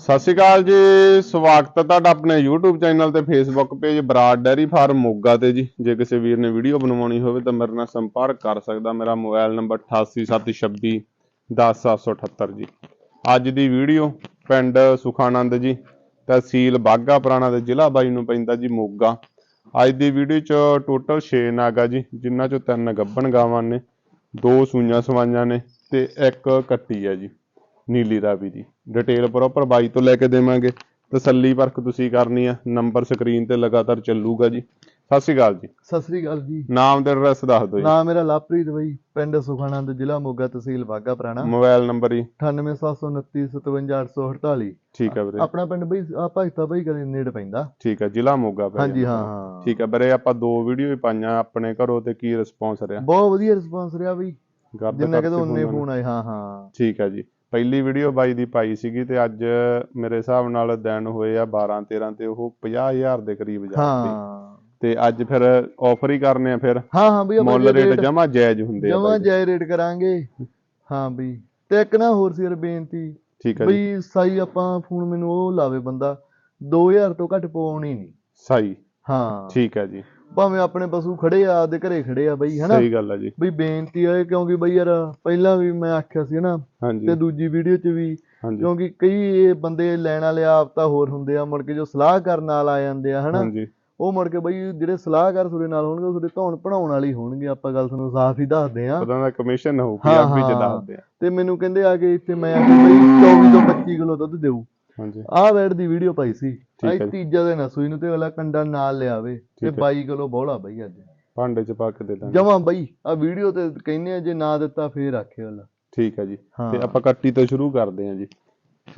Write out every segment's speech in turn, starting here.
ਸਤਿ ਸ਼੍ਰੀ ਅਕਾਲ ਜੀ, ਸਵਾਗਤ ਹੈ ਤੁਹਾਡਾ ਆਪਣੇ YouTube ਚੈਨਲ ਤੇ Facebook page Brar dairy farm Moga ਤੇ ਜੀ। ਜੇ ਕਿਸੇ ਵੀਰ ਨੇ ਵੀਡੀਓ ਬਣਵਾਉਣੀ ਹੋਵੇ ਤਾਂ ਮੇਰੇ ਨਾਲ ਸੰਪਰਕ ਕਰ ਸਕਦਾ। ਮੇਰਾ ਮੋਬਾਈਲ ਨੰਬਰ 8876 10778 ਜੀ। ਅੱਜ ਦੀ ਵੀਡੀਓ ਪਿੰਡ ਸੁਖਾਨੰਦ ਜੀ, ਤਹਿਸੀਲ ਬਾਗਾ ਪੁਰਾਣਾ ਦੇ ਜ਼ਿਲ੍ਹਾ ਬਾਈ ਨੂੰ ਪੈਂਦਾ ਜੀ ਮੋਗਾ। ਅੱਜ ਦੀ ਵੀਡੀਓ ਚ ਟੋਟਲ 6 ਨਾਗਾ ਜੀ, ਜਿਨ੍ਹਾਂ ਚੋਂ ਤਿੰਨ ਗੱਬਣ ਗਾਵਾਂ ਨੇ, ਦੋ ਸੂਈਆਂ ਸਵਾਈਆਂ ਨੇ ਤੇ ਇੱਕ ਕੱਟੀ ਹੈ ਜੀ, ਨੀਲੀ ਰਾਵੀ ਦੀ ਡਿਟੇਲ ਪ੍ਰੋਪਰ ਬਾਈ ਤੋਂ ਲੈ ਕੇ ਦੇਵਾਂਗੇ। ਤਸੱਲੀ ਪਰਖ ਤੁਸੀਂ ਕਰਨੀ ਆ ਨੰਬਰ ਸਕਰੀਨ ਤੇ ਲਗਾਤਾਰ ਚੱਲੂਗਾ ਜੀ। ਸਤਿ ਸ਼੍ਰੀ ਅਕਾਲ ਜੀ। ਸਤਿ ਸ੍ਰੀ ਅਕਾਲ ਜੀ। ਨਾਮ ਤੇ ਐਡਰੈਸ ਦੱਸ ਦਿਓ ਜੀ। ਨਾਮ ਮੇਰਾ ਲਵਪ੍ਰੀਤ ਬਈ ਪਿੰਡ ਸੁਖਾਨੰਦ ਜ਼ਿਲ੍ਹਾ ਮੋਗਾ ਤਹਿਸੀਲ ਬਾਗਾ ਪੁਰਾਣਾ। ਮੋਬਾਈਲ ਨੰਬਰ ਜੀ। 9879957848 ਠੀਕ ਹੈ ਵੀਰੇ। ਆਪਣਾ ਪਿੰਡ ਬਈ ਆ ਭਗਤਾ ਬਈ ਕਦੇ ਨੇੜ ਪੈਂਦਾ। ਠੀਕ ਹੈ ਜ਼ਿਲ੍ਹਾ ਮੋਗਾ ਪੈ ਹਾਂਜੀ। ਹਾਂ ਠੀਕ ਹੈ ਵੀਰੇ ਆਪਾਂ ਦੋ ਵੀਡੀਓ ਹੀ ਪਾਈਆਂ ਆਪਣੇ ਘਰੋਂ ਤੇ ਕੀ ਰਿਸਪੌਂਸ ਰਿਹਾ? ਬਹੁਤ ਵਧੀਆ ਰਿਸਪਾਂਸ ਰਿਹਾ ਬਈ। ਜਿੰਨਾ ਕਿਤੇ ਉਹਨੇ। ਫੋਨ ਆਏ ਹਾਂ ਹਾਂ। ਠੀਕ ਹੈ ਜੀ। ਪਹਿਲੀ ਵੀਡੀਓ ਬਾਈ ਦੀ ਪਾਈ ਸੀਗੀ ਤੇ ਅੱਜ ਮੇਰੇ ਹਿਸਾਬ ਨਾਲ ਦਿਨ ਹੋਏ ਆ 12 13 ਤੇ ਉਹ 50000 ਦੇ ਕਰੀਬ ਜਾਂਦੇ ਹਾਂ। ਤੇ ਅੱਜ ਫਿਰ ਆਫਰ ਹੀ ਕਰਨੇ ਆ ਫਿਰ। ਹਾਂ ਹਾਂ ਬਈ ਮੁੱਲ ਰੇਟ ਜਮਾ ਜਾਇਜ਼ ਹੁੰਦੇ ਆ ਜਮਾ ਬਾਈ। ਜਾਇ ਰੇਟ ਕਰਾਂਗੇ। ਹਾਂ ਬਈ। ਤੇ ਇੱਕ ਨਾ ਹੋਰ ਸੀ ਯਾਰ ਬੇਨਤੀ। ਠੀਕ ਹੈ ਜੀ। ਬਈ ਸਾਈ ਆਪਾਂ ਫੋਨ ਮੈਨੂੰ ਉਹ ਲਾਵੇ ਬੰਦਾ। 2000 ਤੋਂ ਘੱਟ ਪਵਾਉਣੀ ਨਹੀਂ। ਸਹੀ ਹਾਂ। ਠੀਕ ਹੈ ਜੀ। ਭਾਵੇਂ ਆਪਣੇ ਪਸ਼ੂ ਖੜੇ ਆ ਆਪਦੇ ਘਰੇ ਖੜੇ ਆ ਬਈ ਹਨਾ? ਸਹੀ ਗੱਲ ਹੈ ਜੀ। ਬਈ ਬੇਨਤੀ ਹੈ ਕਿਉਂਕਿ ਬਈ ਯਾਰ ਪਹਿਲਾਂ ਵੀ ਮੈਂ ਆਖਿਆ ਸੀ ਨਾ ਹਾਂਜੀ। ਤੇ ਦੂਜੀ ਵੀਡੀਓ 'ਚ ਵੀ ਹਾਂਜੀ। ਕਿਉਂਕਿ ਕਈ ਇਹ ਬੰਦੇ ਲੈਣ ਵਾਲੇ ਆਪ ਤਾਂ ਹੋਰ ਹੁੰਦੇ ਆ ਮੁੜ ਕੇ ਜੋ ਸਲਾਹ ਕਰਨ ਨਾਲ ਆ ਜਾਂਦੇ ਆ ਹਨਾ? ਹਾਂਜੀ। ਉਹ ਮੁੜ ਕੇ ਬਈ ਜਿਹੜੇ ਸਲਾਹਕਾਰ ਤੁਹਾਡੇ ਨਾਲ ਹੋਣਗੇ ਉਹ ਤੁਹਾਡੇ ਧੌਣ ਪੜਾਉਣ ਵਾਲੇ ਹੀ ਹੋਣਗੇ ਆਪਾਂ ਗੱਲ ਤੁਹਾਨੂੰ ਸਾਫ਼ ਹੀ ਦੱਸਦੇ ਆ। ਉਹਦਾ ਦਾ ਕਮਿਸ਼ਨ ਹੋਊ ਹਾਂ, ਪੰਜਾਬੀ ਚ ਹਾਂ। ਦੱਸਦੇ ਆ। ਤੇ ਮੈਨੂੰ ਕਹਿੰਦੇ ਆ ਕਿ ਇੱਥੇ ਮੈਂ ਆਖਿਆ ਬਈ 24 ਤੋਂ 25 ਕਿਲੋ ਦੁੱਧ ਦੇਊ। ਹਾਂਜੀ। ਆਹ ਵੈੜ ਦੀ ਵੀਡੀਓ ਪਾਈ ਸੀ। ਅੱਜ। ਤੀਜਾ ਦਿਨ ਆ ਸੂਈ ਨੂੰ ਤੇ ਅਗਲਾ ਕੰਡਾ ਨਾਲ ਲਿਆਵੇ ਤੇ। 22 ਕਿਲੋ ਬੋਲਾ ਬਈ ਅੱਜ। ਭਾਂਡੇ ਚ ਪਾ ਕੇ ਦੇ ਦਾਂਗੇ। ਜਮਾ ਬਈ ਆ ਵੀਡੀਓ ਤੇ ਕਹਿੰਦੇ ਆ ਜੇ ਨਾ ਦਿੱਤਾ ਫੇਰ ਆਖੇ ਵਾਲਾ ਠੀਕ ਹੈ ਜੀ। ਤੇ ਆਪਾਂ ਕੱਟੀ ਤੋਂ ਸ਼ੁਰੂ ਕਰਦੇ ਹਾਂ ਜੀ।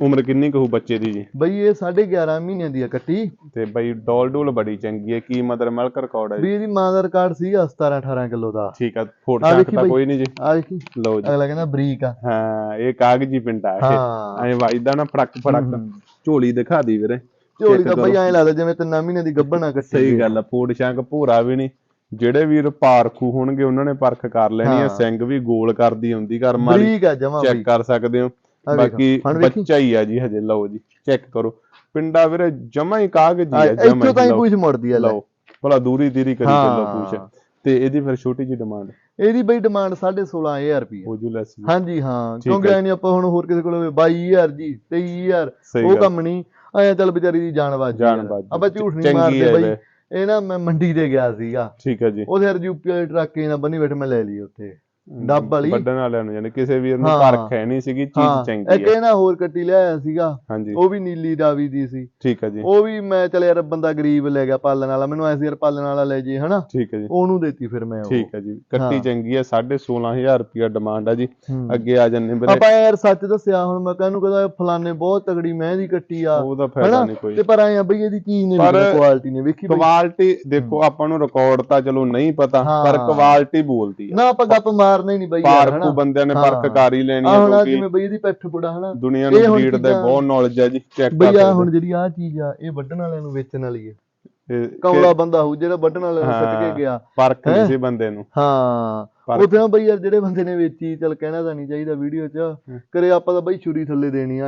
ਉਮਰ ਕਿੰਨੀ ਕਹੂ ਬੱਚੇ ਦੀ ਜੀ? ਬਈ ਇਹ 11.5 ਮਹੀਨਿਆਂ ਦੀ ਆ ਕੱਟੀ। ਤੇ ਬਈ ਡੋਲ ਡੋਲ ਬੜੀ ਚੰਗੀ ਹੈ। ਕੀ ਮਦਰ ਮਿਲਕ ਰਿਕਾਰਡ ਹੈ ਜੀ? ਵੀ ਇਹਦੀ ਮਾਂ ਦਾ ਰਿਕਾਰਡ ਸੀਗਾ 17 18 ਕਿਲੋ ਦਾ। ਠੀਕ ਹੈ ਫੋਟ ਤਾਂ। ਕੋਈ ਨਹੀਂ ਜੀ। ਆ ਦੇਖੀ ਲਓ ਜੀ। ਅਗਲਾ ਕਹਿੰਦਾ ਬਰੀਕ ਆ। ਹਾਂ ਇਹ ਕਾਗਜ਼ੀ ਪਿੰਡਾ ਹੈ। ਐ ਵੱਜਦਾ ਨਾ ਫੜਕ ਫੜਕ। ਝੋਲੀ ਦਿਖਾ ਦੀ ਵੀਰੇ। ਝੋਲੀ ਦਾ ਬਈ। ਐਂ ਲੱਗਦਾ ਜਿਵੇਂ ਤਿੰਨਾਂ ਮਹੀਨਿਆਂ ਦੀ ਗੱਭਣ ਆ ਕੱਟੀ ਸਹੀ ਗੱਲ ਆ ਫੂਡ ਸ਼ੰਕ ਭੂਰਾ ਵੀ ਨਹੀਂ। ਜਿਹੜੇ ਵੀਰ ਪਾਰਖੂ ਹੋਣਗੇ ਉਹਨਾਂ ਨੇ ਪਰਖ ਕਰ ਲੈਣੀ ਆ। ਸਿੰਘ ਵੀ ਗੋਲ ਕਰਦੀ ਹੁੰਦੀ ਘਰ ਮਾਰੀ ਬਰੀਕ ਆ ਜਮਾ ਚੈੱਕ ਕਰ ਸਕਦੇ ਹੋ। ਬਾਕੀ। ਬੱਚਾ ਹੀ ਆ ਜੀ ਹਜੇ ਲਓ ਜੀ ਚੈੱਕ ਕਰੋ। ਪਿੰਡਾ ਵੀਰੇ ਜਮਾ ਹੀ ਕਾਗਜ਼ੀ ਆ, ਆ ਜਮਾ ਇੱਥੋਂ ਤਾਂ ਹੀ ਹੀ ਪੁੱਛ ਮੁੜਦੀ ਆ ਲਓ ਭਲਾ ਦੂਰੀ ਦੀਰੀ ਕਰੀ ਚੱਲੋ ਹਾਂ। ਪੁੱਛ। ਤੇ ਇਹਦੀ ਫਿਰ ਛੋਟੀ ਜੀ ਡਿਮਾਂਡ ਇਹਦੀ ਬਈ ਡਿਮਾਂਡ 16500 ਰੁਪਏ ਹੋ ਜੂ ਲੈਸ ਹਾਂਜੀ ਹਾਂ। ਕਿਉਂਕਿ ਹੈ। ਐ ਨਹੀਂ ਆਪਾਂ ਹੁਣ ਹੋਰ ਕਿਸੇ ਕੋਲ 22000 ਜੀ 23000 ਸਹੀ ਉਹ ਕੰਮ ਨਹੀਂ। ਐਂ ਚੱਲ ਵਿਚਾਰੀ ਦੀ ਜਾਨ ਬਾਜ ਆਪਾਂ ਝੂਠ ਨਹੀਂ ਮਾਰਦੇ ਹੈ ਬਈ। ਇਹ ਨਾ ਮੈਂ ਮੰਡੀ ਤੇ ਗਿਆ ਸੀਗਾ। ਠੀਕ ਹੈ ਜੀ। ਉਹਦੇ ਹਰ ਯੂਪੀ ਵਾਲੇ ਟਰੱਕ ਇਹਨਾਂ ਬੰਨੀ ਬੈਠੇ ਮੈਂ ਲੈ ਲਈ ਉੱਥੇ। ਡੱਬ ਵਾਲੀ। ਵੱਡਣ ਵਾਲਿਆਂ ਨੂੰ ਯਾਨੀ ਕਿਸੇ ਵੀਰ ਨੂੰ। ਪਰਖ ਹੈ ਨਹੀਂ ਸੀਗੀ ਚੀਜ਼ ਚੰਗੀ ਇੱਕ ਹੈ। ਇਹ ਨਾ ਹੋਰ ਕੱਟੀ ਲਿਆਇਆ ਸੀਗਾ ਉਹ ਵੀ ਨੀਲੀ ਰਾਵੀ ਦੀ ਸੀ। ਠੀਕ ਹੈ ਜੀ। ਉਹ ਵੀ ਮੈਂ ਚੱਲ ਯਾਰ ਬੰਦਾ ਗਰੀਬ ਲੈ ਗਿਆ ਪਾਲਣ ਵਾਲਾ ਮੈਨੂੰ ਐਸੀ ਯਾਰ ਪਾਲਣ ਵਾਲਾ ਲੈ ਜੇ ਹਨਾ? ਠੀਕ ਹੈ ਜੀ। ਉਹਨੂੰ ਦੇਤੀ ਫਿਰ ਮੈਂ ਉਹ। ਠੀਕ ਹੈ ਜੀ। ਕੱਟੀ। ਚੰਗੀ ਹੈ 16500 ਰੁਪਿਆ ਡਿਮਾਂਡ ਹੈ ਜੀ। ਅੱਗੇ ਆ ਜੰਨੇ ਵੀਰੇ। ਆਪਾਂ ਯਾਰ ਸੱਚ ਦੱਸਿਆ ਹੁਣ ਮੈਂ ਕਹਿੰਨੂੰ ਕਹਿੰਦਾ ਫਲਾਣੇ ਬਹੁਤ ਤਗੜੀ ਮਹਿੰਦੀ ਕੱਟੀ ਆ। ਉਹਦਾ ਫਾਇਦਾ ਨਹੀਂ ਕੋਈ। ਤੇ ਪਰ ਆ ਬਈ ਇਹਦੀ ਚੀਜ਼ ਨੇ ਪਰ ਕੁਆਲਿਟੀ ਨੇ ਵੇਖੀ ਕੁਆਲਿਟੀ ਦੇਖੋ ਆਪਾਂ ਨੂੰ ਰਿਕਾਰਡ ਤਾਂ ਚਲੋ ਨਹੀਂ ਪਤਾ ਪਰ। ਕੁਆਲਿਟੀ ਬੋਲਦੀ ਹੈ ਨਾ ਆਪਾਂ ਗੱਪ ਮਾਰਨਾ ਹੀ ਨਹੀਂ ਬਈ ਹਨਾ ਬੰਦਿਆਂ ਨੇ ਹਾਂ। ਪਰਖ ਕਰ ਹੀ ਲੈਣੀ ਹੈ ਕਿਉਂਕਿ ਜਿਵੇਂ ਬਈ ਇਹਦੀ ਪਿੱਠ ਪੁੜਾ ਹਨਾ ਦੁਨੀਆ ਨੂੰ ਬਰੀਡ ਦਾ ਬਹੁਤ ਨੌਲੇਜ ਹੈ ਜੀ ਚੈੱਕ ਕਰ ਬਈ ਆ ਹੁਣ ਜਿਹੜੀ ਆ ਚੀਜ਼ ਆ ਇਹ ਵੱਢਣ ਵਾਲਿਆਂ ਨੂੰ ਵੇਚਣ ਵਾਲੀ ਹੈ ਕੌਲਾ ਬੰਦਾ ਹੋਊ ਜਿਹੜਾ ਵੱਢਣ ਵਾਲਿਆਂ ਨੂੰ। ਸੱਟ ਕੇ ਗਿਆ ਪਰਖ ਹੈਂ? ਕਿਸੇ ਬੰਦੇ ਨੂੰ ਹਾਂ ਉਥੇ ਬਈ ਯਾਰ ਜਿਹੜੇ ਬੰਦੇ ਨੇ ਵੇਚੀ ਚੱਲ ਕਹਿਣਾ ਤਾਂ ਨਹੀਂ ਚਾਹੀਦਾ ਵੀਡੀਓ 'ਚ। ਕਰੇ ਆਪਾਂ ਤਾਂ ਬਈ ਛੁਰੀ ਥੱਲੇ ਦੇਣੀ ਆ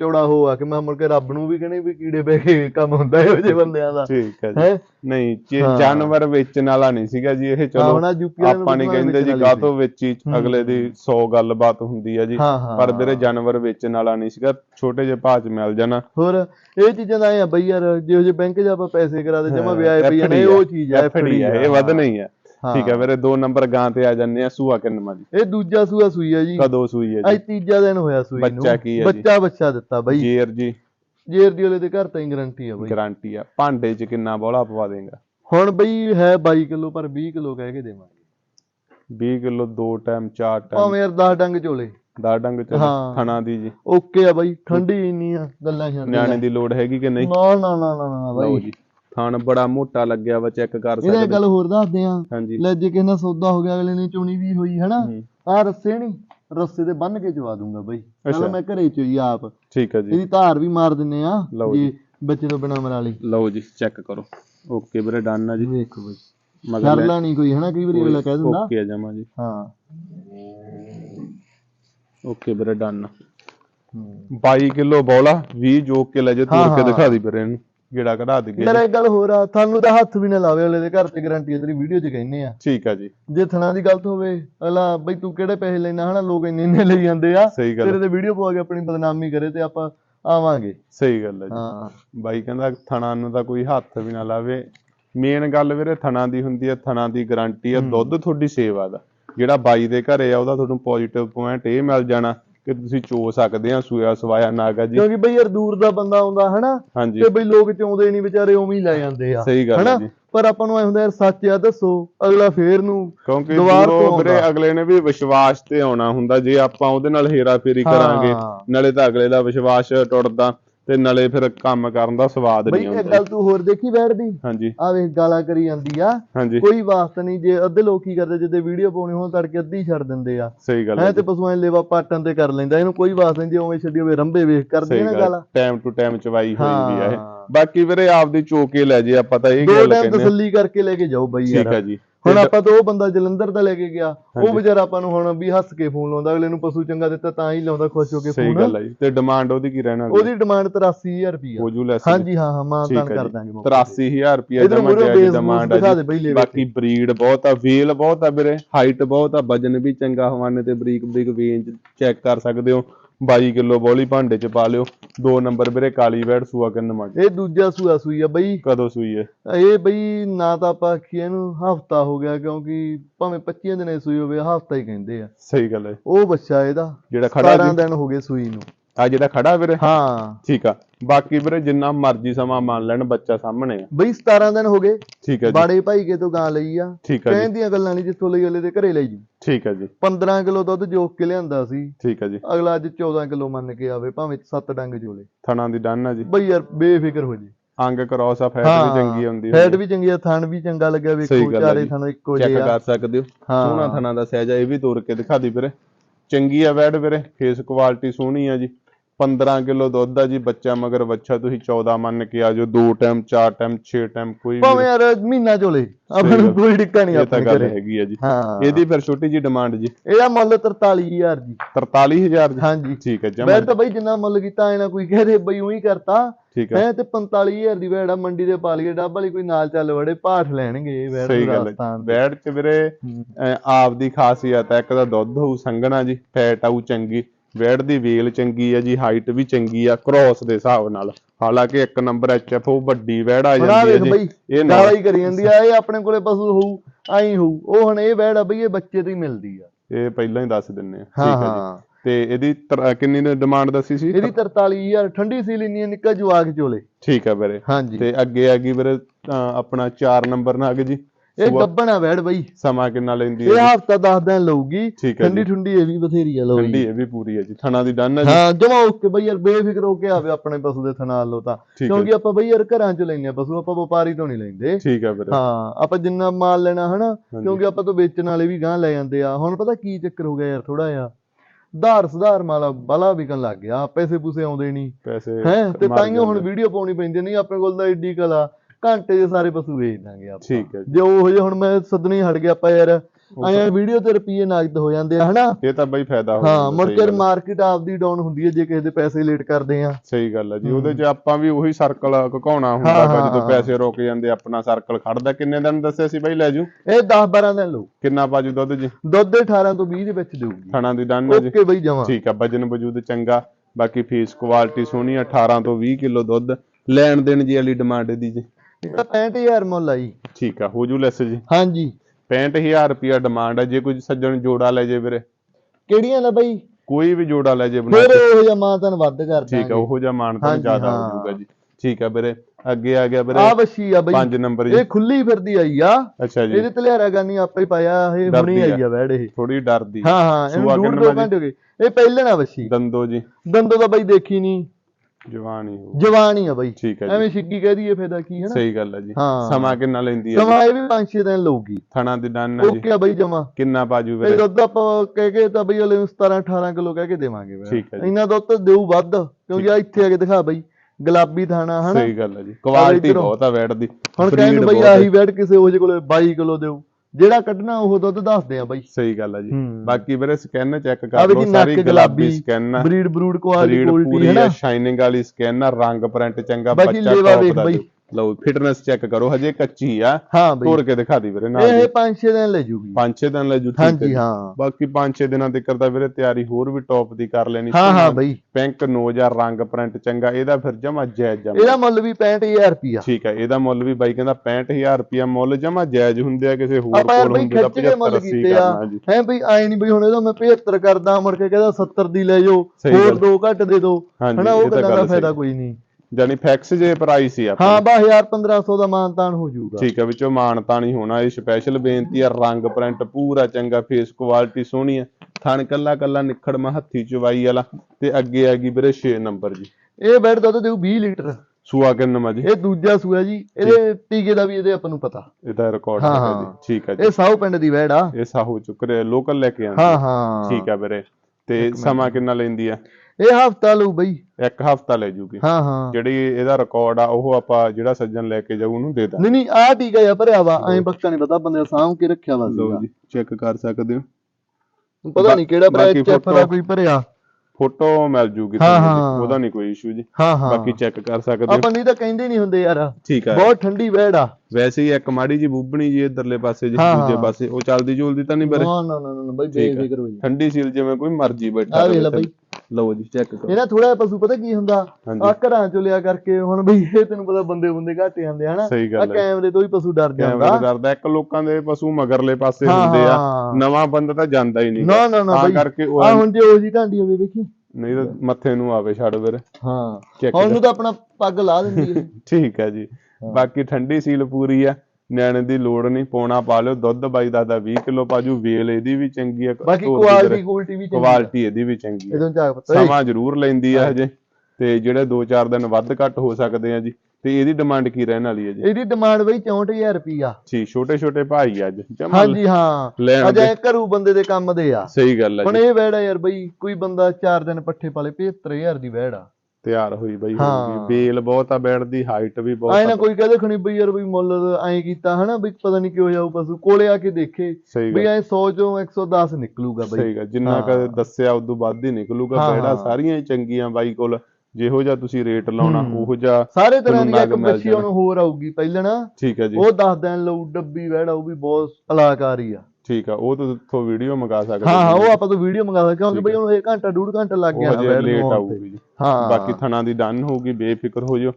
ਚੌੜਾ ਹੋ ਆ ਕੇ। ਮੈਂ ਮੁੜ ਕੇ ਰੱਬ ਨੂੰ ਵੀ ਕਹਣੇ ਵੀ ਕੀੜੇ ਪੈ ਕੇ ਕੰਮ ਹੁੰਦਾ ਇਹੋ ਜਿਹੇ ਬੰਦਿਆਂ ਦਾ। ਠੀਕ ਹੈ ਜੀ। ਨਹੀਂ ਜੇ। ਜਾਨਵਰ ਵੇਚਣ ਵਾਲਾ ਨਹੀਂ ਸੀਗਾ ਜੀ ਇਹ ਚਲੋ ਨੂੰ ਆਪਾਂ ਨਹੀਂ ਕਹਿੰਦੇ ਜੀ ਕਾਹਤੋਂ ਵੇਚੀ। ਅਗਲੇ ਦੀ 100 ਗੱਲਬਾਤ ਹੁੰਦੀ ਹੈ ਜੀ ਪਰ ਵੀਰੇ ਜਾਨਵਰ ਵੇਚਣ ਵਾਲਾ ਨਹੀਂ ਸੀਗਾ ਛੋਟੇ ਜਿਹੇ ਭਾਅ 'ਚ ਮਿਲ ਜਾਣਾ। ਹੋਰ ਇਹ ਚੀਜ਼ਾਂ ਦਾ ਐ ਆ ਬਈ ਯਾਰ ਜਿਹੋ ਜਿਹੇ ਬੈਂਕ 'ਚ ਆਪਾਂ ਪੈਸੇ ਕਰਾ ਦੇ ਜਮਾ ਹਾਂ, ਵਿਆਜ ਪਈ ਇਹ ਉਹ ਚੀਜ਼ ਆ FD ਹੈ ਇਹ ਵੱਧ ਨਹੀਂ ਹਾਂ। ਠੀਕ ਹੈ ਵੀਰੇ ਦੋ ਨੰਬਰ ਗਾਂ ਤੇ ਆ ਜੰਨੇ ਆ ਸੂਆ ਕਿੰਨਵਾਂ ਜੀ ਇਹ ਦੂਜਾ ਸੂਆ ਸੂਈ ਆ ਜੀ। ਕਦੋਂ ਸੂਈ ਹੈ ਅੱਜ ਜੀ ਤੀਜਾ ਦਿਨ ਹੋਇਆ ਸੂਈ ਨੂੰ। ਬੱਚਾ ਕੀ ਹੈ ਜੀ? ਬੱਚਾ ਬੱਚਾ ਦਿੱਤਾ ਬਈ। ਜੇਰ ਜੀ। ਜੇਰ ਦੀ ਵਾਲੇ ਦੇ ਘਰ ਤਾਂ ਹੀ ਗਰੰਟੀ ਆ ਬਈ। ਗਾਰੰਟੀ ਆ। ਭਾਂਡੇ 'ਚ ਕਿੰਨਾ ਬੋਲਾ ਪਵਾ ਦੇਗਾ? ਹੁਣ ਬਈ ਹੈ 22 ਕਿਲੋ ਪਰ 20 ਕਿਲੋ ਕਹਿ ਕੇ ਦੇਵਾਂਗੇ। 20 ਕਿਲੋ ਦੋ ਟਾਈਮ ਚਾਰ ਟਾਈਮ। ਭਾਵੇਂ ਯਾਰ 10 ਡੰਗ ਝੋਲੇ ਦਾ ਡੰਗ ਚ। ਥਣਾ ਦੀ ਜੀ। ਓਕੇ ਆ ਬਈ ਠੰਡੀ ਇੰਨੀ ਆ ਗੱਲਾਂ ਛੱਡ ਨਿਆਣੇ ਦੀ ਲੋੜ ਹੈਗੀ ਕਿ ਨਹੀਂ? ਨਾ ਨਾ ਨਾ ਨਾ ਬਾਈ। ਥਣ ਬੜਾ ਮੋਟਾ ਲੱਗਿਆ ਵਾ ਚੈੱਕ ਕਰ ਇਹਦਾ ਸਕਦੇ। ਗੱਲ ਹੋਰ ਦੱਸਦੇ ਆ। ਹਾਂਜੀ। ਲੈ ਜੇ ਕਿਸੇ ਨਾਲ ਸੌਦਾ ਹੋ ਗਿਆ ਅਗਲੇ ਨੇ ਚੁਣੀ ਵੀ ਹੋਈ ਹਨਾ। ਆ ਰੱਸੇ ਨਹੀਂ ਰੱਸੇ ਤੇ ਬੰਨ ਕੇ ਚਵਾ ਦੂੰਗਾ ਬਈ। ਚਲ ਮੈਂ ਘਰੇ ਚੋਈ ਆਪ। ਠੀਕ ਹੈ ਜੀ। ਇਹਦੀ ਧਾਰ ਵੀ ਮਾਰ ਦਿੰਨੇ ਆ ਜੇ ਬੱਚੇ ਤੋਂ ਬਿਨਾ ਮਰਾ ਲਈ। ਲਓ ਜੀ ਚੈੱਕ ਕਰੋ। ਓਕੇ ਵੀਰੇ ਡਨ ਆ ਜੀ। ਵੇਖੋ ਬਈ। ਮਗਰ ਕਰ ਨਹੀਂ ਕੋਈ ਹਨਾ? ਕਈ ਵਾਰੀ ਅਗਲਾ ਕਹਿ ਦਿੰਦਾ। ਓਕੇ ਆ ਜਮਾ ਜੀ। ਹਾਂ। ਓਕੇ ਵੀਰੇ ਡਨ ਹੂੰ। 22 ਕਿਲੋ ਬੌਲਾ 20 ਜੋਕ ਕੇ ਲੈ ਜੇ ਤੋੜ ਕੇ। ਦਿਖਾ ਦੀ ਵੀਰੇ ਇਹਨੂੰ। ਗੇੜਾ ਕਢਾ ਦਈਏ ਮੇਰਾ ਇੱਕ ਗੱਲ ਹੋਰ ਆ ਤੁਹਾਨੂੰ ਤਾਂ ਹੱਥ ਵੀ ਨਾ ਲਾਵੇ ਅਗਲੇ ਦੇ ਘਰ ਤੇ ਗਾਰੰਟੀ ਤੇਰੀ ਵੀਡੀਓ 'ਚ ਕਹਿੰਨੇ ਆ। ਠੀਕ ਆ ਜੀ। ਜੇ ਥਣਾ ਦੀ ਗਲਤ ਹੋਵੇ ਅਗਲਾ ਬਈ ਤੂੰ ਕਿਹੜੇ ਪੈਸੇ ਲੈਣਾ ਹਨਾ ਲੋਕ ਇੰਨੇ ਇੰਨੇ ਲਈ ਜਾਂਦੇ ਆ। ਤੇਰੇ ਤੇ ਵੀਡੀਓ ਪਵਾ ਕੇ ਆਪਣੀ ਬਦਨਾਮੀ ਕਰੇ ਤੇ ਆਪਾਂ ਆਵਾਂਗੇ। ਸਹੀ ਗੱਲ ਹੈ ਜੀ। ਹਾਂ। ਬਾਈ ਕਹਿੰਦਾ ਥਣਾ ਨੂੰ ਤਾਂ ਕੋਈ ਹੱਥ ਵੀ ਨਾ ਲਾਵੇ। ਮੇਨ ਗੱਲ ਵੀਰੇ ਥਣਾ ਦੀ ਹੁੰਦੀ ਹੈ ਥਣਾ ਦੀ ਗਾਰੰਟੀ ਹੈ। ਦੁੱਧ ਤੁਹਾਡੀ ਸੇਵਾ ਦਾ। ਜਿਹੜਾ ਬਾਈ ਦੇ ਘਰੇ ਆ ਉਹਦਾ ਤੁਹਾਨੂੰ ਪੋਜ਼ਿਟਿਵ ਪੁਆਇੰਟ ਇਹ ਮਿਲ ਜਾਣਾ। ਕਿ ਤੁਸੀਂ ਚੋ ਸਕਦੇ ਆ ਸੂਆ ਸਵਾਇਆ ਨਾਗਾ ਜੀ। ਕਿਉਂਕਿ ਬਈ ਯਾਰ ਦੂਰ ਦਾ ਬੰਦਾ ਆਉਂਦਾ ਹਨਾ? ਤੇ ਬਈ ਲੋਕ ਚਾਉਂਦੇ ਨਹੀਂ ਵਿਚਾਰੇ ਉਵੇਂ ਹੀ ਲੈ ਜਾਂਦੇ ਆ ਸਹੀ ਗੱਲ ਹੈ ਜੀ। ਪਰ ਆਪਾਂ ਨੂੰ ਐ ਹੁੰਦਾ ਯਾਰ ਸੱਚ ਆ ਦੱਸੋ ਅਗਲਾ ਫੇਰ ਨੂੰ ਕਿਉਂਕਿ ਦੂਰੋਂ ਵੀਰੇ। ਅਗਲੇ ਨੇ ਵੀ ਵਿਸ਼ਵਾਸ ਤੇ ਆਉਣਾ ਹੁੰਦਾ ਜੇ ਆਪਾਂ ਉਹਦੇ ਨਾਲ ਹੇਰਾ ਫੇਰੀ ਕਰਾਂਗੇ। ਨਾਲੇ ਤਾਂ ਅਗਲੇ ਦਾ ਵਿਸ਼ਵਾਸ ਟੁੱਟਦਾ। ਤੇ ਨਾਲੇ ਫਿਰ ਕੰਮ ਕਰਨ ਦਾ ਸਵਾਦ ਬਈ ਨਹੀਂ ਇੱਕ ਆਉਂਦਾ। ਗੱਲ ਤੂੰ ਹੋਰ ਦੇਖੀ ਬੈਠਦੀ? ਹਾਂਜੀ। ਆ ਵੇਖ ਗਾਲਾਂ ਕਰੀ ਜਾਂਦੀ ਆ। ਹਾਂਜੀ। ਕੋਈ ਵਾਸਤਾ ਨਹੀਂ ਜੇ ਅੱਧੇ ਲੋਕ ਕੀ ਕਰਦੇ ਜਿੱਦੇ ਵੀਡੀਓ ਪਾਉਣੀ ਹੋਣ ਤੜਕੇ ਅੱਧੀ ਹੀ ਛੱਡ ਦਿੰਦੇ ਆ। ਸਹੀ ਗੱਲ ਹੈ ਹੈ ਤੇ ਪਸ਼ੂਆਂ ਲੇਵਾ ਪਾਟਣ ਤੇ ਕਰ ਲੈਂਦਾ ਇਹਨੂੰ ਕੋਈ ਵਾਸਤਾ ਨਹੀਂ ਜੇ ਉਵੇਂ ਛੱਡੀ ਹੋਵੇ ਰੰਬੇ ਵੇਖ ਕਰਦੀ ਸਹੀ ਨਾ ਗੱਲ। ਗਾਲਾਂ। ਟਾਈਮ ਟੂ ਟਾਈਮ ਚਵਾਈ ਹੋਈ ਵੀ ਆ ਇਹ। ਹਾਂ। ਬਾਕੀ ਵੀਰੇ ਆਪਦੀ ਚੋਕੇ ਲੈ ਜੇ ਆਪਾਂ ਤਾਂ ਇਹ ਦੋ ਗੱਲ ਟਾਈਮ ਕਹਿੰਦੇ ਤਸੱਲੀ ਕਰਕੇ ਲੈ ਕੇ ਜਾਓ ਬਈ ਠੀਕ ਯਾਰ ਹੈ ਜੀ। ਹੁਣ ਤੇ ਆਪਾਂ ਤਾਂ ਉਹ ਬੰਦਾ ਜਲੰਧਰ ਦਾ ਲੈ ਕੇ ਗਿਆ ਉਹ। ਵਿਚਾਰਾ ਆਪਾਂ ਨੂੰ ਹੁਣ ਵੀ ਹੱਸ ਕੇ ਫੋਨ ਲਾਉਂਦਾ ਅਗਲੇ ਨੂੰ ਪਸ਼ੂ ਚੰਗਾ ਦਿੱਤਾ ਤਾਂ ਹੀ ਲਾਉਂਦਾ ਖੁਸ਼ ਹੋ ਕੇ ਸਹੀ ਫੋਨ। ਗੱਲ ਹੈ ਤੇ ਡਿਮਾਂਡ ਉਹਦੀ ਕੀ ਰਹਿਣਾ ਉਹਦੀ ਡਿਮਾਂਡ 83000 ਰੁਪਈਆ। ਹੋ ਜੂ ਲੈਸ ਹਾਂਜੀ ਹਾਂ ਹਾਂ ਮਾਨ ਹੈ ਕਰ ਜੀ। ਦਾਂਗੇ ਮੌਕੇ ਤੇ। 83000 ਰੁਪਏ ਡਿਮਾਂਡ ਆ ਜੀ। ਬਾਕੀ ਬਰੀਡ ਬਹੁਤ ਆ ਵੇਲ ਬਹੁਤ ਆ ਵੀਰੇ। ਹਾਈਟ ਬਹੁਤ ਆ ਵਜਨ ਵੀ ਚੰਗਾ ਹਵਾਨੇ ਤੇ ਬਰੀਕ ਬਰੀਕ ਵੇਂਜ ਚੈੱਕ ਕਰ ਸਕਦੇ ਹੋ। 22 ਕਿਲੋ ਬੋਲੀ ਭਾਂਡੇ ਚ ਪਾ ਲਿਓ। ਦੋ ਨੰਬਰ ਵੀਰੇ ਕਾਲੀ ਵੈੜ ਸੂਆ ਕਿੰਨ ਮੱਝ। ਇਹ ਦੂਜਾ ਸੂਆ ਸੂਈ ਆ ਬਈ। ਕਦੋਂ ਸੂਈ ਹੈ ਇਹ ਬਈ ਨਾ ਤਾਂ ਆਪਾਂ ਆਖੀਏ ਇਹਨੂੰ ਹਫਤਾ ਹੋ ਗਿਆ ਕਿਉਂਕਿ ਭਾਵੇਂ 25 ਦਿਨੇ ਸੂਈ ਹੋਵੇ ਹਫਤਾ ਹੀ ਕਹਿੰਦੇ ਆ। ਸਹੀ ਗੱਲ ਹੈ ਉਹ ਬੱਚਾ ਇਹਦਾ ਜਿਹੜਾ ਖੜਾ 17 ਜੀ ਦਿਨ ਹੋ ਗਏ ਸੂਈ ਨੂੰ। ਆ ਜਿਹੜਾ ਖੜਾ ਵੀਰੇ? ਹਾਂ। ਠੀਕ ਆ। ਬਾਕੀ ਵੀਰੇ ਜਿੰਨਾ ਮਰਜ਼ੀ ਸਮਾਂ ਮੰਨ ਲੈਣ ਬੱਚਾ ਸਾਹਮਣੇ ਆ। ਬਈ 17 ਦਿਨ ਹੋ ਗਏ। ਠੀਕ ਹੈ ਜੀ। ਬਾੜੇ ਭਾਈ ਕੇ ਤੋਂ ਗਾਂ ਲਈ ਆ। ਠੀਕ ਹੈ ਜੀ। ਕਹਿਣ ਦੀਆਂ ਗੱਲਾਂ ਨਹੀਂ ਜਿੱਥੋਂ ਲਈ ਅਗਲੇ ਦੇ ਘਰੇ ਲਈ ਜੀ। ਠੀਕ ਹੈ ਜੀ। 15 ਕਿਲੋ ਦੁੱਧ ਜੋਕ ਕੇ ਲਿਆਂਦਾ ਸੀ। ਠੀਕ ਹੈ ਜੀ। ਅਗਲਾ ਅੱਜ 14 ਕਿਲੋ ਮੰਨ ਕੇ ਆਵੇ ਭਾਵੇਂ 7 ਡੰਗ ਚੋਲੇ। ਥਣਾ ਦੀ ਡਨ ਆ ਜੀ। ਬਈ ਯਾਰ ਬੇਫਿਕਰ ਹੋ ਜੀ। ਅੰਗ ਕ੍ਰੋਸ ਆ ਫੈਟ ਵੀ ਚੰਗੀ ਹੁੰਦੀ ਫੈਟ ਵੀ ਚੰਗੀ ਆ ਥਣ ਵੀ ਚੰਗਾ ਲੱਗਿਆ ਵੇਖੋ ਆ ਚਾਰੇ। ਥਣ ਇੱਕੋ ਚੈੱਕ ਜਿਹੇ ਆ। ਕਰ ਸਕਦੇ ਹੋ। ਹਾਂ। ਸੋਹਣਾ ਥਣਾ ਦਾ ਸਹਿਜਾ ਇਹ ਵੀ ਤੋੜ ਕੇ ਦਿਖਾ ਦੀ ਵੀਰੇ। ਚੰਗੀ ਆ ਵੈੜ ਵੀਰੇ ਫੇਸ ਕੁਆਲਿਟੀ ਸੋਹਣੀ ਆ ਜੀ। 15 ਕਿਲੋ ਦੁੱਧ ਆ ਜੀ ਬੱਚਾ ਮਗਰ ਬੱਚਾ ਤੁਸੀਂ 14 ਮੰਨ ਕੇ ਆ ਜਾਓ ਦੋ ਟਾਈਮ ਚਾਰ ਟਾਈਮ 6 ਟਾਈਮ ਕੋਈ ਵੀ ਭਾਵੇਂ ਯਾਰ ਮਹੀਨਾ ਚੋਲੇ ਆਪਾਂ ਨੂੰ। ਕੋਈ ਡਿੱਕਾ ਨਹੀਂ ਆਪਣੇ ਘਰੇ। ਹੈਗੀ ਆ ਜੀ। ਹਾਂ। ਇਹਦੀ ਫਿਰ ਛੋਟੀ ਜੀ ਡਿਮਾਂਡ ਜੀ। ਇਹਦਾ ਮੁੱਲ 43000 ਜੀ। 43000 ਦੀ ਹਾਂਜੀ। ਠੀਕ ਹੈ ਜਮਾ ਵੈਸੇ ਤਾਂ ਬਈ ਜਿੰਨਾ ਮੁੱਲ ਕੀਤਾ ਐ ਨਾ ਕੋਈ ਕਹਿ ਦੇ ਬਈ ਉਹੀ ਕਰਤਾ। ਠੀਕ ਹੈ ਤੇ 45000 ਦੀ ਵੈੜਾ ਮੰਡੀ ਦੇ ਪਾ ਲਈਏ ਡੱਬ ਵਾਲੀ ਕੋਈ ਨਾਲ ਚੱਲ ਵੜੇ ਪਾਠ ਲੈਣਗੇ ਵੈੜ ਰਾਜਸਥਾਨ। ਵੈੜ ਚ ਵੀਰੇ ਅਹ, ਆਪ ਦੀ ਖਾਸੀਅਤ ਹੈ ਇੱਕ ਤਾਂ ਦੁੱਧ ਹੋਊ ਸੰਘਣਾ ਜੀ ਫੈਟ ਆਊ ਚੰਗੀ। ਵੈੜ ਦੀ ਵੇਲ ਚੰਗੀ ਹੈ ਜੀ ਹਾਈਟ ਵੀ ਚੰਗੀ ਆ ਕ੍ਰੋਸ ਦੇ ਹਿਸਾਬ ਨਾਲ। ਹਾਲਾਂਕਿ ਇੱਕ ਨੰਬਰ ਐਚਐਫ ਉਹ ਵੱਡੀ ਵੈੜ ਆ ਜਾਂਦੀ ਹੈ ਜੀ। ਇਹ ਨਾਲ ਗਾਲਾਂ ਹੀ ਕਰੀ ਜਾਂਦੀ ਆ ਇਹ ਆਪਣੇ ਕੋਲੇ ਪਸ਼ੂ ਹੋਊ ਆਈ ਹੋਊ। ਉਹ ਹੁਣ ਇਹ ਵੈੜ ਆ ਬਈ ਇਹ ਬੱਚੇ ਤੋਂ ਹੀ ਮਿਲਦੀ ਆ। ਇਹ ਪਹਿਲਾਂ ਹੀ ਦੱਸ ਦਿੰਨੇ ਆ। ਠੀਕ ਹੈ ਜੀ। ਤੇ ਇਹਦੀ ਕਿੰਨੀ ਡਿਮਾਂਡ ਦੱਸੀ ਸੀ? ਇਹਦੀ 43000 ਠੰਡੀ ਸੀ ਲੈਣੀ ਨਿੱਕਾ ਜਵਾਕ ਚੋਲੇ। ਠੀਕ ਹੈ ਵੀਰੇ। ਹਾਂਜੀ। ਤੇ ਅੱਗੇ ਆ ਗਈ ਵੀਰੇ ਆਪਣਾ 4 ਨੰਬਰ ਨਾਲ ਜੀ। ਇਹ ਗੱਬਣਾ ਵੈੜ ਬਈ। ਸਮਾਂ ਕਿੰਨਾ ਲੈਂਦੀ ਇਹ ਹੈ ਹਫਤਾ 10 ਦਿਨ ਲਊਗੀ। ਹੈ ਠੰਡੀ ਠੰਡੀ ਇਹ ਵੀ ਬਥੇਰੀ ਆ ਲਊਗੀ ਠੰਡੀ ਇਹ ਵੀ ਪੂਰੀ ਹੈ ਜੀ। ਥਣਾ ਦੀ ਡਨ ਹੈ ਜੀ। ਹਾਂ ਜਮਾ ਓਕੇ ਬਈ ਯਾਰ ਬੇਫਿਕਰ ਹੋ ਕੇ ਆਵੇ ਆਪਣੇ ਪਸ਼ੂ ਦੇ ਥਣਾ ਲੋ ਤਾਂ। ਹੈ ਕਿਉਂਕਿ ਆਪਾਂ ਬਈ ਯਾਰ ਘਰਾਂ ਚ ਲੈਂਦੇ ਆ ਪਸ਼ੂ ਆਪਾਂ ਵਪਾਰੀ ਤੋਂ ਨਹੀਂ ਲੈਂਦੇ। ਠੀਕ ਹੈ ਵੀਰੇ। ਹਾਂ ਆਪਾਂ ਜਿੰਨਾ ਮਾਲ ਲੈਣਾ ਹਨਾ। ਕਿਉਂਕਿ ਆਪਾਂ ਤੋਂ ਵੇਚਣ ਵਾਲੇ ਵੀ ਗਾਂ ਲੈ ਜਾਂਦੇ ਆ। ਹੁਣ ਪਤਾ ਕੀ ਚੱਕਰ ਹੋ ਗਿਆ ਯਾਰ ਥੋੜਾ ਜਿਹਾ। ਧਾਰ ਸੁਧਾਰ ਮਾਲਾ ਬਲਾ ਵਿਕਣ ਲੱਗ ਗਿਆ। ਪੈਸੇ ਪੂਸੇ ਆਉਂਦੇ ਨਹੀਂ। ਪੈਸੇ ਹੈ ਤੇ ਮਰ ਤਾਈਓ ਹੁਣ। ਵੀਡੀਓ ਪਾਉਣੀ ਪੈਂਦੀ ਨਹੀਂ ਆਪਣੇ ਕੋਲ ਤਾਂ ਏਡੀ ਕਲਾ। ਘੰਟੇ ਦੇ ਸਾਰੇ ਪਸ਼ੂ ਵੇਚ ਦਾਂਗੇ ਆਪਾਂ। ਠੀਕ ਹੈ ਜੀ। ਉਹ ਜੇ ਹੁਣ ਮੈਂ ਸਦਨੀ ਹਟ ਗਿਆ ਆਪਾਂ ਯਾਰ ਆਇਆ ਵੀਡੀਓ ਤੇ ਰੁਪਏ ਨਗਦ ਹੋ ਜਾਂਦੇ ਆ ਹਨਾ? ਇਹ ਤਾਂ ਬਈ ਫਾਇਦਾ ਹੋ ਹਾਂ ਮੁੜ ਕੇ। ਮਾਰਕੀਟ ਆਪਦੀ ਡਾਊਨ ਹੁੰਦੀ ਹੈ ਜੇ ਕਿਸੇ ਦੇ ਪੈਸੇ ਲੇਟ ਕਰਦੇ ਆ। ਸਹੀ ਗੱਲ ਹੈ ਜੀ ਉਹਦੇ 'ਚ ਆਪਾਂ ਵੀ ਉਹੀ ਸਰਕਲ ਘਕਾਉਣਾ ਹੁੰਦਾ ਹਾਂ, ਵਾ ਜਦੋਂ। ਪੈਸੇ ਰੁਕ ਜਾਂਦੇ ਆਪਣਾ ਸਰਕਲ ਖੜਦਾ ਕਿੰਨੇ ਦਿਨ ਦੱਸਿਆ ਸੀ ਬਈ ਲੈ ਜੂ ਇਹ 10 12 ਦਿਨ ਲਓ ਕਿੰਨਾ ਪਾਜੂ ਦੁੱਧ ਜੀ? ਦੁੱਧ ਦੇ 18 ਤੋਂ 20 ਦੇ ਵਿੱਚ ਦੇਊਗੀ। ਥਣਾ ਦੀ ਡਨ ਜੀ। ਓਕੇ ਬਈ ਜਮਾ। ਠੀਕ ਆ ਵਜਨ ਵਜੂਦ ਚੰਗਾ। ਬਾਕੀ ਫੀਸ ਕੁਆਲਿਟੀ ਸੋਹਣੀ ਆ, 18 ਤੋਂ 20 ਕਿਲੋ ਦੁੱਧ। ਲੈਣ ਦੇਣ ਜੀ ਵਾਲੀ ਡਿਮਾਂਡ ਦੀ ਜੀ। ਤਾਂ 65000 ਮੁੱਲ ਆਈ ਠੀਕ ਆ ਹੋ ਜੂ ਲੈਸ ਜੀ। ਹਾਂਜੀ। 65000 ਰੁਪਿਆ ਡਿਮਾਂਡ ਹੈ ਜੇ ਕੋਈ ਸੱਜਣ ਜੋੜਾ ਲੈ ਜੇ ਵੀਰੇ। ਕਿਹੜੀਆਂ ਨੇ ਬਈ? ਕੋਈ ਵੀ ਜੋੜਾ ਲੈ ਜੇ ਬਣਾ ਫਿਰ ਉਹ ਜਿਹਾ ਮਾਂ ਤਨ ਵੱਧ ਕਰ ਠੀਕ ਆ ਉਹੋ ਜਿਹਾ ਮਾਨਤਨ ਜ਼ਿਆਦਾ ਹੋ। ਜਾਊਗਾ ਜੀ। ਠੀਕ ਆ ਵੀਰੇ ਅੱਗੇ ਆ ਗਿਆ ਵੀਰੇ। ਆ ਵਸ਼ੀ ਆ ਬਈ। 5 ਨੰਬਰ ਜੀ। ਇਹ ਖੁੱਲੀ ਫਿਰਦੀ ਆਈ ਆ। ਅੱਛਾ ਜੀ। ਇਹਦੇ ਤੇ ਲਿਆਰਾ ਗਾਨੀ ਆਪੇ ਹੀ ਪਾਇਆ ਇਹ ਹੁਣੀ ਆ। ਆਈ ਆ। ਵੈੜ ਇਹ। ਥੋੜੀ ਡਰਦੀ। ਹਾਂ ਹਾਂ ਇਹਨੂੰ ਦੋ ਜੀ? ਘੰਟੇ ਹੋ ਗਏ ਇਹ ਪਹਿਲੇ ਨਾ ਦੰਦੋ ਜੀ। ਦੰਦੋ ਤਾਂ ਬਈ ਦੇਖੀ ਨਹੀਂ ਜਵਾਨ ਜਵਾਨ ਆ ਬਈ। ਠੀਕ ਹੈ ਜੀ। ਐਵੇਂ ਛਿੱਕੀ ਕਹਿ ਦਈਏ ਫਾਇਦਾ ਕੀ ਹੈ ਨਾ। ਸਹੀ ਗੱਲ ਹੈ ਜੀ। ਹਾਂ। ਸਮਾਂ ਕਿੰਨਾ ਲੈਂਦੀ ਹੈ? ਸਮਾਂ ਇਹ ਵੀ 5-6 ਦਿਨ ਲਊਗੀ। ਥਣਾ ਦੀ ਡਨ ਜੀ। ਓਕੇ ਬਈ ਜਮਾ। ਕਿੰਨਾ ਪਾਜੂ ਵੀਰੇ? ਦੁੱਧ ਆਪਾਂ ਕਹਿ ਕੇ ਤਾਂ ਬਈ ਹਲੇ 17 18 ਕਿਲੋ ਕਹਿ ਕੇ ਦੇਵਾਂਗੇ ਠੀਕ ਹੈ ਜੀ। ਇੰਨਾ ਦੁੱਧ ਦੇਊ ਵੱਧ। ਕਿਉਂਕਿ ਆ ਇੱਥੇ ਆ ਕੇ ਦਿਖਾ ਬਈ। ਗੁਲਾਬੀ ਥਾਣਾ ਹਨਾ? ਸਹੀ ਗੱਲ ਹੈ ਜੀ। ਕੁਆਲਿਟੀ। ਬਹੁਤ ਆ ਵੈਟ ਦੀ। ਹੁਣ ਕਹਿਣ ਬਈ। ਆਹੀ ਬੈਠ ਕਿਸੇ ਉਹ ਜਿਹੇ ਕੋਲੇ 22 ਕਿਲੋ ਦੇਊ। ਜਿਹੜਾ ਕੱਢਣਾ ਉਹ ਦੁੱਧ ਦੱਸਦੇ ਆ ਬਾਈ। ਸਹੀ ਗੱਲ ਆ ਜੀ। ਬਾਕੀ ਵੀਰੇ ਸਕੈਨ ਚੈੱਕ ਕਰ ਲਓ ਸਾਰੀ ਗੁਲਾਬੀ ਸਕੈਨ ਆ। ਬਰੀਡ ਬਰੂਡ ਕੁਆਲਿਟੀ ਹੈ ਨਾ ਸ਼ਾਈਨਿੰਗ ਵਾਲੀ ਸਕੈਨ ਆ ਰੰਗ ਪ੍ਰਿੰਟ ਚੰਗਾ ਬੱਚਾ ਟੌਪ ਦਾ ਬਈ। ਲਓ ਫਿਟਨੈਸ ਚੈੱਕ ਕਰੋ ਹਜੇ ਕੱਚੀ ਆ। ਹਾਂ ਬਈ। ਤੋੜ ਕੇ ਦਿਖਾ ਦੀ ਵੀਰੇ ਨਾਲ ਇਹ ਦੀ। 5-6 ਦਿਨ ਲੈ ਜੂਗੀ। ਪੰਜ ਛੇ ਦਿਨ ਲੈ ਜੂ ਠੀਕ ਹੈ ਹਾਂਜੀ। ਹਾਂ। ਬਾਕੀ 5-6 ਦਿਨਾਂ ਤੱਕ ਤਾਂ ਵੀਰੇ ਤਿਆਰੀ ਹੋਰ ਵੀ ਟੌਪ ਦੀ ਕਰ ਲੈਣੀ ਹਾਂ ਹਾਂ ਬਈ। ਪਿੰਕ ਨੋਜ਼ ਆ ਰੰਗ ਪ੍ਰਿੰਟ ਚੰਗਾ ਇਹਦਾ ਫਿਰ ਜਮਾ ਜਾਇਜ਼ ਜਮਾ ਇਹਦਾ ਮੁੱਲ ਵੀ 65000 ਰੁਪਿਆ ਠੀਕ ਹੈ ਇਹਦਾ ਮੁੱਲ ਵੀ ਬਾਈ ਕਹਿੰਦਾ 65000 ਰੁਪਿਆ ਮੁੱਲ ਜਮਾ ਜਾਇਜ਼ ਹੁੰਦੇ ਆ ਕਿਸੇ ਹੋਰ ਕੋਲ ਹੁੰਦੇ ਮੁੱਲ 75 80 ਕੀਤੇ ਆ। ਕਰਨਾ ਜੀ। ਹੈ ਬਈ ਆਏ ਨਹੀਂ ਬਈ ਹੁਣ ਇਹਦਾ ਮੈਂ 75 ਕਰਦਾ ਮੁੜ ਕੇ ਕਹਿੰਦਾ 70 ਦੀ ਲੈ ਜਾਓ। ਹੋਰ। ਦੋ ਘੱਟ ਦੇ ਦਿਓ ਹਨਾ ਉਹ ਗੱਲਾਂ ਦਾ ਫਾਇਦਾ। ਕੋਈ ਨਹੀਂ। ਜਾਨੀ ਫੈਕਸ ਜੇ ਪ੍ਰਾਈਸ ਹੀ ਆ ਹਾਂ ਬਾ 1000 1500 ਦਾ ਮਾਨਤਾਨ ਹੋ ਜਾਊਗਾ। ਠੀਕ ਹੈ ਵਿੱਚੋਂ ਮਾਨਤਾ ਨਹੀਂ ਹੋਣਾ ਇਹ ਸਪੈਸ਼ਲ ਬੇਨਤੀ ਆ ਰੰਗ ਪ੍ਰਿੰਟ ਪੂਰਾ ਚੰਗਾ ਫੇਸ ਕੁਆਲਿਟੀ ਸੋਹਣੀ ਆ। ਥਣ ਕੱਲਾ ਕੱਲਾ ਨਿਖੜਮਾ ਹੱਥੀ ਚਵਾਈ ਵਾਲਾ ਤੇ ਅੱਗੇ ਆ ਗਈ ਵੀਰੇ 6 ਨੰਬਰ ਜੀ। ਇਹ ਬੈਡ ਦੁੱਧ ਦੇਊ 20 ਲੀਟਰ। ਸੂਆ ਕਿੰਨਾ ਜੀ? ਇਹ ਦੂਜਾ ਸੂਆ ਜੀ ਇਹਦੇ ਟੀਕੇ ਦਾ ਵੀ ਇਹਦੇ ਆਪਾਂ ਨੂੰ ਪਤਾ। ਇਹਦਾ ਰਿਕਾਰਡ ਹਾਂ, ਹੈ ਜੀ। ਹਾਂ। ਠੀਕ ਹੈ ਜੀ। ਇਹ ਸਾਊ ਪਿੰਡ ਦੀ ਵੈੜ ਆ। ਇਹ ਸਾਹੂ ਚੁੱਕ ਰਿਹਾ ਲੋਕਲ ਲੈ ਕੇ ਆਂਦੇ ਹਾਂ ਹਾਂ। ਠੀਕ ਹੈ ਵੀਰੇ। ਤੇ ਸਮਾਂ ਕਿੰਨਾ ਲੈਂਦੀ ਆ? ਇਹ ਹਫਤਾ ਲਊ ਬਈ। ਇੱਕ ਹਫਤਾ ਲੈ ਜੂਗੀ। ਹਾਂ ਹਾਂ। ਜਿਹੜੀ ਇਹਦਾ ਰਿਕਾਰਡ ਆ ਉਹ ਆਪਾਂ ਜਿਹੜਾ ਸੱਜਣ ਲੈ ਕੇ ਜਾਊ ਉਹਨੂੰ ਦੇ ਦਾਂ ਨਹੀਂ ਨਹੀਂ ਆਹ ਟੀਕਾ ਆ ਭਰਿਆ ਵਾ। ਐਂ ਪੱਕਾ ਨਹੀਂ ਪਤਾ ਬੰਦੇ ਸਾਂਭ ਕੇ ਰੱਖਿਆ ਵਾ ਲਓ ਸੀਗਾ। ਜੀ ਚੈੱਕ ਕਰ ਸਕਦੇ ਹੋ। ਪਤਾ ਨਹੀਂ ਕਿਹੜਾ ਭਰਿਆ ਬਾਕੀ ਚੈਫ ਦਾ photo- ਕੋਈ ਭਰਿਆ। ਫੋਟੋ ਮਿਲ ਜੂਗੀ ਹਾਂ, ਤੁਹਾਨੂੰ ਜੀ। ਉਹਦਾ ਨਹੀਂ ਕੋਈ ਇਸ਼ੂ ਜੀ। ਹਾਂ ਹਾਂ। ਬਾਕੀ ਚੈੱਕ ਕਰ ਸਕਦੇ ਹੋ। ਆਪਾਂ ਨਹੀਂ ਤਾਂ ਕਹਿੰਦੇ ਨਹੀਂ ਹੁੰਦੇ ਯਾਰ। ਠੀਕ ਹੈ ਬਹੁਤ ਠੰਡੀ ਵੈੜ ਆ। ਵੈਸੇ ਹੀ ਇੱਕ ਮਾੜੀ ਜੀ ਬੂਬਣੀ ਜੀ ਇਧਰਲੇ ਪਾਸੇ ਜੀ ਹਾਂ, ਦੂਜੇ ਹਾਂ। ਪਾਸੇ। ਉਹ ਚੱਲਦੀ ਜੁਲਦੀ ਤਾਂ ਨਹੀਂ ਬਰੇ। ਨਾ ਨਾ ਨਾ ਨਾ ਬਈ ਠੀਕ ਆ। ਬੇਫਿਕਰ ਹੋ ਜੀ। ਠੰਡੀ ਸੀਲ ਜਿਵੇਂ ਕੋਈ ਮਰਜ਼ੀ ਬੈਠਾ ਆ ਵੇਖ ਲੈ ਰਹੇ ਬਈ। ਲਓ ਜੀ ਚੈੱਕ ਕਰੋ। ਇਹਨਾਂ ਥੋੜਾ ਪਸ਼ੂ ਪਤਾ ਕੀ ਹੁੰਦਾ? ਹਾਂਜੀ। ਆ ਘਰਾਂ ਚੋਂ ਲਿਆ ਕਰਕੇ ਹੁਣ ਬਈ ਇਹ ਤੈਨੂੰ ਪਤਾ ਬੰਦੇ ਬੰਦੇ ਘੱਟ ਜਾਂਦੇ ਹਨਾ? ਸਹੀ ਆ ਗੱਲ ਹੈ। ਕੈਮਰੇ ਤੋਂ ਹੀ ਪਸ਼ੂ ਡਰ ਕੈਮਰੇ ਜਾਂਦਾ। ਕਰਦਾ ਇੱਕ ਲੋਕਾਂ ਦੇ ਪਸ਼ੂ ਮਗਰਲੇ ਪਾਸੇ ਹਾਂ, ਹੁੰਦੇ ਆ। ਹਾਂ। ਨਵਾਂ ਬੰਦਾ ਤਾਂ ਜਾਂਦਾ ਹੀ ਨਹੀਂ। ਨਾ ਨਾ ਨਾ ਤਾਂ ਬਈ। ਕਰਕੇ ਉਹ ਆ ਹੁਣ ਜੇ ਉਹੀ ਢਾਂਡੀ ਹੋਵੇ ਵੇਖੀ। ਨਹੀਂ ਤਾਂ ਮੱਥੇ ਨੂੰ ਆਵੇ ਛੱਡ ਵੀਰੇ ਹਾਂ। ਚੈੱਕ ਹੁਣ ਨੂੰ ਤਾਂ ਆਪਣਾ ਪੱਗ ਲਾ ਦਿੰਦੀ ਹੈ। ਠੀਕ ਹੈ ਜੀ। ਬਾਕੀ ਠੰਡੀ ਸੀਲ ਪੂਰੀ ਆ। ਨਿਆਣੇ ਦੀ ਲੋੜ ਨਹੀਂ ਪੋਣਾ ਪਾ ਲਿਓ ਦੁੱਧ ਬਾਈ ਦਾ 20 ਕਿਲੋ ਪਾਜੂ ਵੇਲ ਇਹਦੀ ਵੀ ਚੰਗੀ ਆ ਬਾਕੀ ਕੁਆਲਿਟੀ। ਕੁਆਲਿਟੀ ਵੀ ਚੰਗੀ ਕੁਆਲਿਟੀ ਇਹਦੀ ਵੀ ਚੰਗੀ ਇਹਦੋਂ ਝਾਕ ਪਤਾ ਸਮਾਂ ਜ਼ਰੂਰ ਲੈਂਦੀ ਆ ਹਜੇ। ਤੇ ਜਿਹੜੇ 2-4 ਦਿਨ ਵੱਧ ਘੱਟ ਹੋ ਸਕਦੇ ਆ ਜੀ ਤੇ ਇਹਦੀ ਡਿਮਾਂਡ ਕੀ ਰਹਿਣ ਵਾਲੀ ਹੈ ਜੀ? ਇਹਦੀ ਡਿਮਾਂਡ ਬਈ 64000 ਰੁਪਿਆ ਜੀ ਛੋਟੇ ਛੋਟੇ ਭਾਈ ਆ ਅੱਜ ਹਾਂਜੀ ਹਾਂ। ਅਜੇ ਘਰੂ ਬੰਦੇ ਦੇ ਕੰਮ ਦੇ ਆ। ਸਹੀ ਗੱਲ ਆ ਹੁਣ ਇਹ ਵੈੜ ਆ ਯਾਰ ਬਈ ਕੋਈ ਬੰਦਾ 4 ਦਿਨ ਪੱਠੇ ਪਾਲੇ 75000 ਦੀ ਵੈੜ ਆ। ਤਿਆਰ ਹੋਈ ਬਾਈ। ਹੋਊਗੀ ਬੇਲ ਬਹੁਤ ਆ ਬੈਡ ਦੀ ਹਾਈਟ ਵੀ ਬਹੁਤ ਆਏ ਨਾ ਕੋਈ ਕਹਦੇ ਖਣੀ ਬਈ ਯਾਰ ਬਈ ਮੁੱਲ ਐਂ ਕੀਤਾ ਹਨਾ ਬਈ ਪਤਾ ਨਹੀਂ ਕਿਉਂ ਜਾਊ ਪਸ਼ੂ। ਕੋਲੇ ਆ ਕੇ ਦੇਖੇ ਬਈ ਐ 100 ਚੋਂ 110 ਨਿਕਲੂਗਾ ਬਈ। ਸਹੀ ਗੱਲ। ਜਿੰਨਾ ਕ। ਦੱਸਿਆ ਉਦੋਂ ਵੱਧ ਹੀ ਨਿਕਲੂਗਾ। ਬੈੜਾ। ਸਾਰੀਆਂ ਹੀ ਚੰਗੀਆਂ ਬਾਈ ਕੋਲ। ਜਿਹੋ ਜਿਹਾ ਤੁਸੀਂ ਰੇਟ ਲਾਉਣਾ। ਉਹੋ ਜਿਹਾ ਸਾਰੇ ਤਰ੍ਹਾਂ ਦੀ ਇੱਕ ਬੱਚੀ। ਉਹਨੂੰ ਹੋਰ ਆਊਗੀ। ਪਹਿਲਾਂ ਨਾ ਠੀਕ ਹੈ ਜੀ। ਉਹ 10 ਦਿਨ ਲਊ ਡੱਬੀ ਵੈੜ ਉਹ ਵੀ ਬਹੁਤ ਕਲਾਕਾਰੀ ਆ। ਠੀਕ ਆ ਉਹ ਤੋਂ ਵੀਡੀਓ ਮੰਗਾ ਸਕਦੇ ਹਾਂ ਹਾਂ। ਉਹ ਆਪਾਂ ਤੋਂ ਵੀਡੀਓ ਮੰਗਾ ਸਕਦੇ ਕਿਉਂਕਿ ਬਈ ਉਹਨੂੰ 1 ਘੰਟਾ ਡੂਢ ਘੰਟਾ ਲੱਗ ਗਿਆ ਹਜੇ ਲੇਟ। ਆਊਗੀ ਜੀ। ਹਾਂ। ਬਾਕੀ ਥਣਾ ਦੀ ਡਨ ਹੋਊਗੀ ਬੇਫਿਕਰ ਹੋ ਜਾਓ।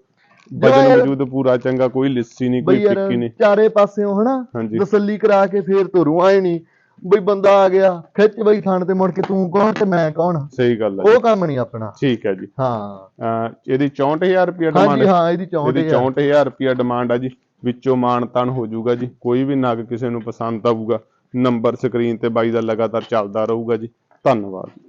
ਵਜਨ ਵਜੂਦ ਪੂਰਾ ਚੰਗਾ ਕੋਈ ਲਿੱਸੀ ਨਹੀਂ ਕੋਈ ਟਿੱਕੀ ਨਹੀਂ। ਚਾਰੇ ਪਾਸਿਓਂ ਹਨਾ? ਤਸੱਲੀ ਕਰਾ ਕੇ ਫੇਰ ਤੁਰੂ ਆਏ ਨਹੀਂ ਬਈ ਬੰਦਾ ਆ ਗਿਆ ਖਿੱਚ ਬਈ ਥਾਣ ਤੇ ਮੁੜ ਕੇ ਤੂੰ ਕੌਣ ਤੇ ਮੈਂ ਕੌਣ? ਸਹੀ ਗੱਲ ਹੈ ਉਹ ਕੰਮ ਨਹੀਂ ਆਪਣਾ। ਠੀਕ ਹੈ ਜੀ। ਹਾਂ। ਇਹਦੀ 64000 ਰੁਪਏ ਡਿਮਾਂਡ ਹਾਂਜੀ ਹਾਂ ਇਹਦੀ ਚੌਂਟ ਇਹਦੀ 64000 ਰੁਪਏ ਡਿਮਾਂਡ ਆ ਜੀ। ਵਿੱਚੋਂ ਮਾਨ ਤਾਨ ਹੋ ਜਾਊਗਾ ਜੀ। ਕੋਈ ਵੀ ਨਗ ਕਿਸੇ ਨੂੰ ਪਸੰਦ ਆਊਗਾ। ਨੰਬਰ ਸਕਰੀਨ ਤੇ ਬਾਈ ਦਾ ਲਗਾਤਾਰ ਚੱਲਦਾ ਰਹੂਗਾ ਜੀ। ਧੰਨਵਾਦ।